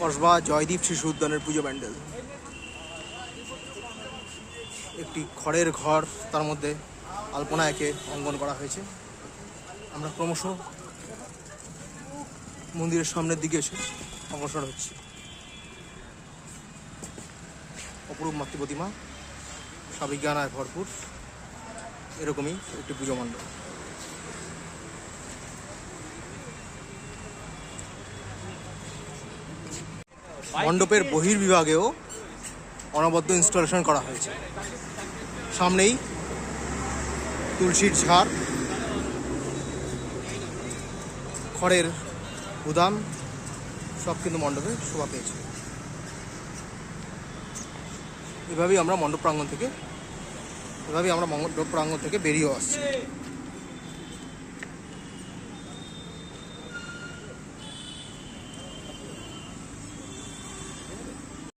কসবা জয়দীপ শিশু উদ্যানের পুজো প্যান্ডেল। একটি খড়ের ঘর, তার মধ্যে আলপনা একে অঙ্কন করা হয়েছে। আমরা ক্রমশ মন্দিরের সামনের দিকে এসে অগ্রসর হচ্ছি। অপরূপ মাতৃ প্রতিমা সাবিজ্ঞানায় ভরপুর। এরকমই একটি পুজো মণ্ডপ। মণ্ডপের বহির্বিভাগেও অনবদ্য ইনস্টলেশন করা হয়েছে। সামনেই তুলসীর ঝাড়, খড়ের গুদাম, সব কিন্তু মণ্ডপে শোভা পেয়েছে। এভাবেই আমরা মণ্ডপ প্রাঙ্গণ থেকে, এভাবেই আমরা মণ্ডপ প্রাঙ্গণ থেকে বেরিয়েও আসছি।